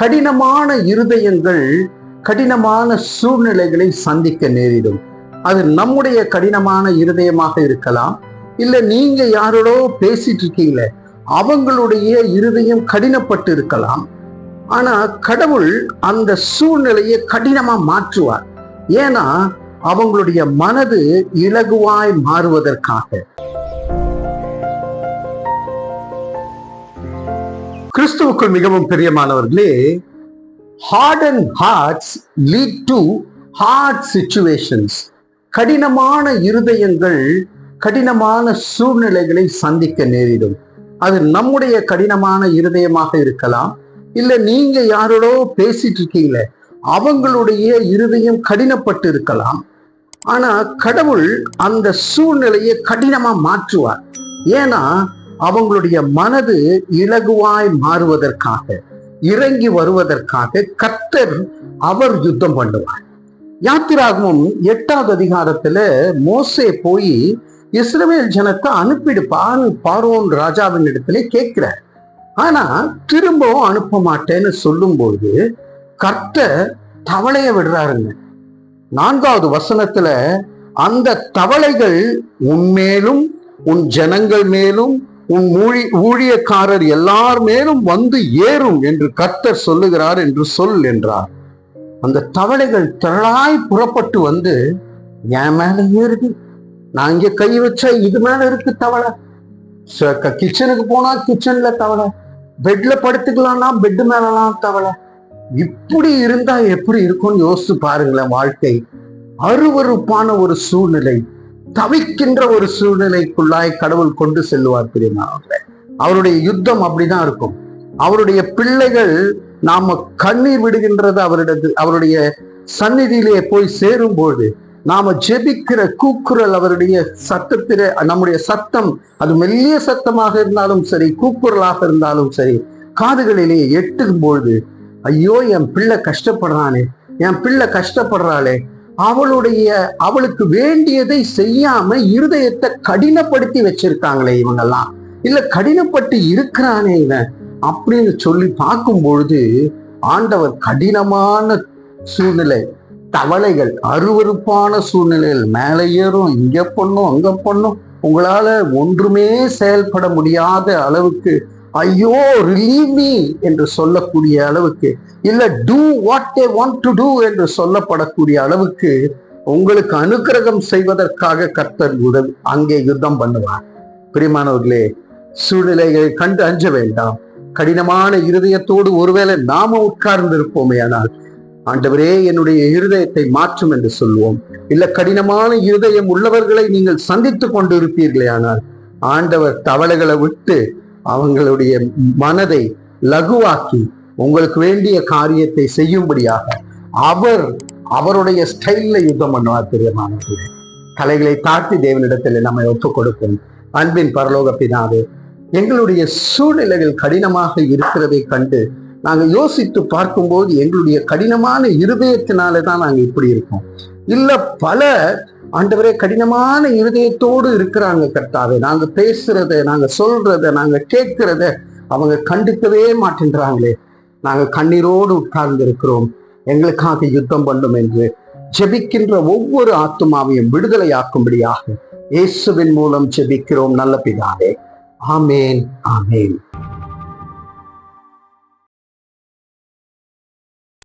கடினமான இருதயங்கள் கடினமான சூழ்நிலைகளை சந்திக்க நேரிடும். அது நம்முடைய கடினமான இருதயமாக இருக்கலாம். இல்ல நீங்க யாரோடோ பேசிட்டு இருக்கீங்களே அவங்களுடைய இருதயம் கடினப்பட்டு இருக்கலாம். ஆனா கடவுள் அந்த சூழ்நிலையை கடினமா மாற்றுவார். ஏன்னா அவங்களுடைய மனது இலகுவாய் மாறுவதற்காக. கிறிஸ்துவுக்குள் மிகவும் பிரியமானவர்களே hard and hearts lead to hard situations கடினமான இருதயங்கள் கடினமான சூழ்நிலைகளை சந்திக்க நேரிடும். அது நம்முடைய கடினமான இருதயமாக இருக்கலாம் இல்ல நீங்க யாரோடோ பேசிட்டு இருக்கீங்களே அவங்களுடைய இருதயம் கடினப்பட்டு இருக்கலாம். ஆனா கடவுள் அந்த சூழ்நிலையை கடினமா மாற்றுவார். ஏன்னா அவங்களுடைய மனது இலகுவாய் மாறுவதற்காக இறங்கி வருவதற்காக கர்த்தர் அவர் யுத்தம் பண்ணுவார். யாத்திராகமும் எட்டாவது அதிகாரத்துல மோசே போய் இஸ்ரவேல் ஜனத்தை அனுப்பிடுப்பான்னு பார்வோன் ராஜாவின் இடத்துல கேட்கிறார். ஆனா திரும்பவும் அனுப்ப மாட்டேன்னு சொல்லும்போது கர்த்தர் தவளைய விடுறாருங்க. நான்காவது வசனத்துல அந்த தவளைகள் உன்மேலும் உன் ஜனங்கள் மேலும் உன் ஊழி ஊழியக்காரர் எல்லார் மேலும் வந்து ஏறும் என்று கர்த்தர் சொல்லுகிறார் என்று சொல் என்றார். அந்த தவளைகள் திரளாய் புறப்பட்டு வந்து என் மேல ஏறுது. நான் இங்க கை வச்சா இது மேல இருக்கு தவளை. கிச்சனுக்கு போனா கிச்சன்ல தவளை. பெட்ல படுத்துக்கலாம்னா பெட் மேலலாம் தவளை. இப்படி இருந்தா எப்படி இருக்கும்னு யோசிச்சு பாருங்களேன் வாழ்க்கை. அருவருப்பான ஒரு சூழ்நிலை. தவிக்கின்ற ஒரு சூழ்நிலைக்குள்ளாய் கடவுள் கொண்டு செல்லுவார் பிரியமானவர்களே அவருடைய யுத்தம் அப்படிதான் இருக்கும். அவருடைய பிள்ளைகள் நாம கண்ணீர் விடுகின்றது அவரிடத்து அவருடைய சந்நிதியிலே போய் சேரும்போது நாம ஜெபிக்கிற கூக்குரல் அவருடைய சத்தத்தில நம்முடைய சத்தம் அது மெல்லிய சத்தமாக இருந்தாலும் சரி கூக்குரலாக இருந்தாலும் சரி காதுகளிலே எட்டும் பொழுது ஐயோ என் பிள்ளை கஷ்டப்படுறானே என் பிள்ளை கஷ்டப்படுறாளே அவளுடைய அவளுக்கு வேண்டியதை செய்யாம இருதயத்தை கடினப்படுத்தி வச்சிருக்காங்களே இவங்கெல்லாம். இல்ல கடினப்பட்டு இருக்கிறானே இவன் அப்படின்னு சொல்லி பார்க்கும் பொழுது ஆண்டவர் கடினமான சூழ்நிலை தவளைகள் அருவருப்பான சூழ்நிலைகள் மேலே ஏறும் இங்க பண்ணும் அங்க பண்ணும் உங்களால ஒன்றுமே செயல்பட முடியாத அளவுக்கு ஐயோ ரிலீவ் மீ என்று சொல்லக்கூடிய அளவுக்கு இல்ல do what I want to do என்று சொல்லப்படக்கூடிய அளவுக்கு உங்களுக்கு அனுக்கிரகம் செய்வதற்காக கர்த்தர் உதவி அங்கே யுத்தம் பண்ணுவார். பிரியமானவர்களே சூழ்நிலைகளை கண்டு அஞ்ச வேண்டாம். கடினமான இருதயத்தோடு ஒருவேளை நாம உட்கார்ந்து இருப்போமே ஆனால் ஆண்டவரே என்னுடைய இருதயத்தை மாற்றும் என்று சொல்லுவோம். இல்ல கடினமான இருதயம் உள்ளவர்களை நீங்கள் சந்தித்துக் கொண்டு இருப்பீர்களே ஆனால் ஆண்டவர் தவளைகளை விட்டு அவங்களுடைய மனதை லகுவாக்கி உங்களுக்கு வேண்டிய காரியத்தை செய்யும்படியாக அவர் அவருடைய ஸ்டைல்ல யுத்தம் பண்ணுவார் பிரியமானவர்களே கலைகளை தாழ்த்தி தேவனிடத்தில் நம்மை ஒப்புக் கொடுக்கும் அன்பின் பரலோக பிதாவே எங்களுடைய சூழ்நிலைகள் கடினமாக இருக்கிறதை கண்டு நாங்க யோசித்து பார்க்கும்போது எங்களுடைய கடினமான இருதயத்தினாலே தான் நாங்க இப்படி இருக்கோம். இல்ல பல ஆண்டவரே கடினமான இருதயத்தோடு இருக்கிறாங்க கர்த்தாவே. நாங்க பேசுறத நாங்க சொல்றத நாங்க கேட்கிறத அவங்க கண்டிக்கவே மாட்டேன்றாங்களே. நாங்க கண்ணீரோடு உட்கார்ந்து இருக்கிறோம் எங்களுக்காக யுத்தம் பண்ணும் என்று ஜெபிக்கின்ற ஒவ்வொரு ஆத்துமாவையும் விடுதலையாக்கும்படியாக இயேசுவின் மூலம் ஜெபிக்கிறோம் நல்ல பிதாவே. ஆமேன் ஆமேன்.